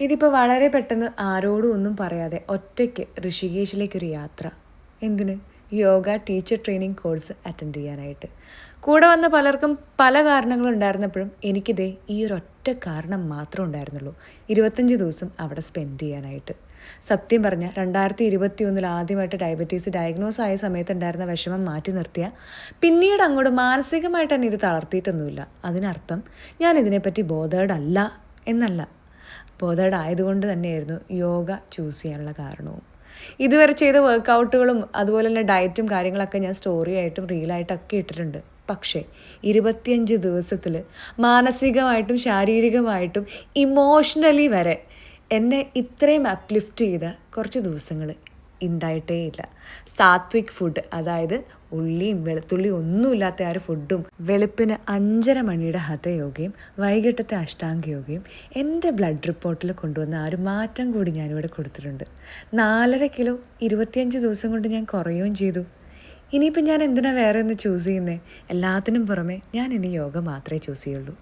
ഇതിപ്പോൾ വളരെ പെട്ടെന്ന് ആരോടും ഒന്നും പറയാതെ ഒറ്റയ്ക്ക് ഋഷികേശിലേക്കൊരു യാത്ര. എന്തിന്? Yoga teacher training course attend ചെയ്യാനായിട്ട്. കൂടെ വന്ന പലർക്കും പല കാരണങ്ങളുണ്ടായിരുന്നപ്പോഴും എനിക്കിതേ ഈ ഒരു ഒറ്റ കാരണം മാത്രമേ ഉണ്ടായിരുന്നുള്ളൂ. ഇരുപത്തഞ്ച് ദിവസം അവിടെ സ്പെൻഡ് ചെയ്യാനായിട്ട്. സത്യം പറഞ്ഞാൽ രണ്ടായിരത്തി ഇരുപത്തി ഒന്നിൽ ആദ്യമായിട്ട് ഡയബറ്റീസ് ഡയഗ്നോസ് ആയ സമയത്ത് ഉണ്ടായിരുന്ന വിഷമം മാറ്റി നിർത്തിയ പിന്നീട് അങ്ങോട്ട് മാനസികമായിട്ട് തന്നെ ഇത് തളർത്തിയിട്ടൊന്നുമില്ല. അതിനർത്ഥം ഞാൻ ഇതിനെപ്പറ്റി ബോധേഡല്ല എന്നല്ല. ബോധേഡ് ആയതുകൊണ്ട് തന്നെയായിരുന്നു യോഗ ചൂസ് ചെയ്യാനുള്ള കാരണവും. ഇതുവരെ ചെയ്ത വർക്കൗട്ടുകളും അതുപോലെ തന്നെ ഡയറ്റും കാര്യങ്ങളൊക്കെ ഞാൻ സ്റ്റോറി ആയിട്ടും റീലായിട്ടൊക്കെ ഇട്ടിട്ടുണ്ട്. പക്ഷേ ഇരുപത്തിയഞ്ച് ദിവസത്തിൽ മാനസികമായിട്ടും ശാരീരികമായിട്ടും ഇമോഷണലി വരെ എന്നെ ഇത്രയും അപ്ലിഫ്റ്റ് ചെയ്ത കുറച്ച് ദിവസങ്ങൾ ഉണ്ടായിട്ടേ ഇല്ല. സാത്വിക് ഫുഡ് അതായത് ഉള്ളിയും വെളുത്തുള്ളിയും ഒന്നുമില്ലാത്ത ആ ഒരു ഫുഡും വെളുപ്പിന് അഞ്ചര മണിയുടെ ഹതയോഗയും വൈകിട്ടത്തെ അഷ്ടാംഗ യോഗയും എന്റെ ബ്ലഡ് റിപ്പോർട്ടിൽ കൊണ്ടുവന്ന ആ ഒരു മാറ്റം കൂടി ഞാനിവിടെ കൊടുത്തിട്ടുണ്ട്. നാലര കിലോ ഇരുപത്തിയഞ്ച് ദിവസം കൊണ്ട് ഞാൻ കുറയുകയും ചെയ്തു. ഇനിയിപ്പോൾ ഞാൻ എന്തിനാണ് വേറെ ഒന്ന് ചൂസ് ചെയ്യുന്നത് എല്ലാത്തിനും പുറമെ ഞാൻ ഇനി യോഗ മാത്രമേ ചൂസ് ചെയ്യുള്ളൂ.